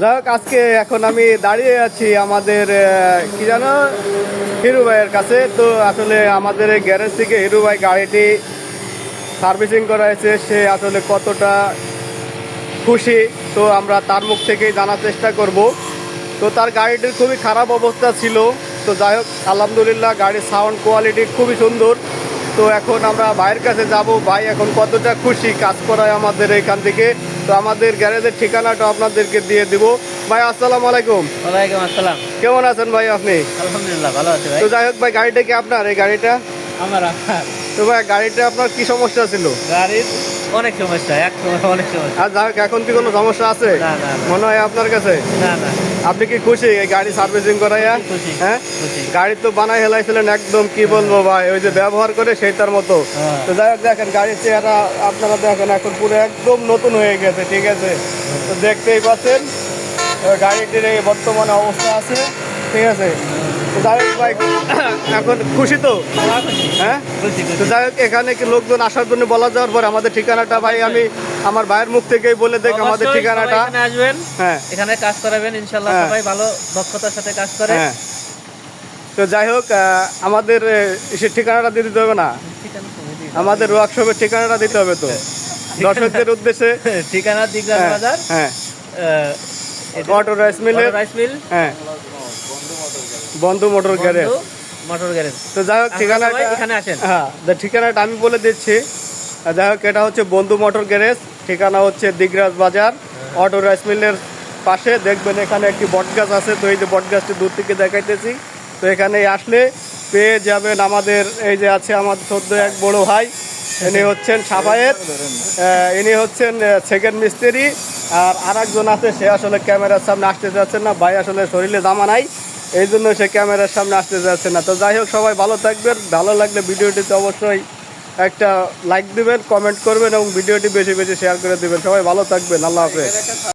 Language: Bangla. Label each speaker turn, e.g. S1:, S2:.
S1: যাই হোক, আজকে এখন আমি দাঁড়িয়ে আছি আমাদের কি জানো? হিরু ভাইয়ের কাছে। তো আসলে আমাদের এই গ্যারেজ থেকে হিরু ভাই গাড়িটি সার্ভিসিং করা হয়েছে সে আসলে কতটা খুশি, তো আমরা তার মুখ থেকেই জানার চেষ্টা করব। তো তার গাড়িটির খুবই খারাপ অবস্থা ছিল। তো যাই হোক, আলহামদুলিল্লাহ গাড়ির সাউন্ড কোয়ালিটি খুবই সুন্দর। তো এখন আমরা ভাইয়ের কাছে যাব। ভাই এখন কতটা খুশি কাজ করায় আমাদের এখান থেকে। তো আমাদের গ্যারেজের ঠিকানাটা আপনাদেরকে দিয়ে দিব। ভাই আসসালাম আলাইকুম।
S2: ওয়ালাইকুম আসসালাম।
S1: কেমন আছেন ভাই আপনি?
S2: আলহামদুলিল্লাহ ভালো আছি ভাই।
S1: তো যাই হোক ভাই গাড়িটা কি আপনার এই গাড়িটা?
S2: আমার
S1: তো ভাই গাড়িটা আপনার কি সমস্যা ছিল?
S2: গাড়ির অনেক সমস্যা এক অনেক সমস্যা।
S1: আর যাই হোক এখন কি কোনো সমস্যা আছে?
S2: না, না।
S1: মনে হয় আপনার কাছে।
S2: না না।
S1: আপনি কি খুশি? এই গাড়ি সার্ভিসিং করাইয়া? হ্যাঁ। গাড়ি তো বানাই হেলাইছিলেন একদম কি বলব ভাই? ওই যে ব্যবহার করে সেইটার মতো।
S2: হ্যাঁ।
S1: তো যাই হোক দেখেন গাড়ির চেহারা আপনারা দেখেন এখন পুরো একদম নতুন হয়ে গেছে ঠিক আছে? তো দেখতেই পাচ্ছেন গাড়িটির এই বর্তমানে অবস্থা আছে ঠিক আছে? তো যাই হোক ভাই এখন খুশি তো? হ্যাঁ? তো যাই হোক এখানে কি লোকজন আসার জন্য বলা যাওয়ার পর আমাদের ঠিকানাটা ভাই আমি আমার ভাইয়ের মুখ থেকেই বলে দেখ আমাদের ঠিকানাটা।
S2: আসবেন
S1: হ্যাঁ।
S2: এখানে কাজ করাবেন ইনশাল্লাহ
S1: হ্যাঁ।
S2: সবাই ভালো দক্ষতার সাথে কাজ করে।
S1: হ্যাঁ। তো যাই হোক আমাদের সে ঠিকানাটা দিয়ে দিতে হবে না। আমাদের ওয়ার্কশপের ঠিকানাটা দিতে হবে তো? দর্শকদের উদ্দেশ্যে?
S2: ঠিকানা দিগরাজ
S1: হ্যাঁ,
S2: বাজার।
S1: হ্যাঁ। অটো রাইস মিলের
S2: রাইস মিল
S1: হ্যাঁ। বন্ধু মোটর গ্যারেজ।
S2: Motor garage.
S1: তো যাই হোক
S2: এখানে আসেন।
S1: হ্যাঁ ঠিকানাটা আমি বলে দিচ্ছি। যাই হোক এটা হচ্ছে বন্ধু মোটর গ্যারেজ। ঠিকানা হচ্ছে দিগরাজ বাজার অটো রাইস মিলের পাশে। দেখবেন এখানে একটি বট গাছ আছে তো এই যে বট গাছটি দূর থেকে দেখাইতেছি। তো এখানে আসলে পেয়ে যাবেন আমাদের এই যে আছে আমার সদ্য এক বড় ভাই। ইনি হচ্ছেন সাফায়েত ইনি হচ্ছেন সেকেন্ড মিস্ত্রি। আর আরেকজন আছে সে আসলে ক্যামেরার সামনে আসতে যাচ্ছেন না। ভাই আসলে শরীরে জামা নাই। এই জন্য সে ক্যামেরার সামনে আসতে যাচ্ছে না। তো যাই হোক, সবাই ভালো থাকবেন। ভালো লাগলে ভিডিওটিতে অবশ্যই একটা লাইক দিবেন কমেন্ট করবেন এবং ভিডিওটি বেশি বেশি শেয়ার করে দিবেন। সবাই ভালো থাকবেন। আল্লাহ হাফেজ।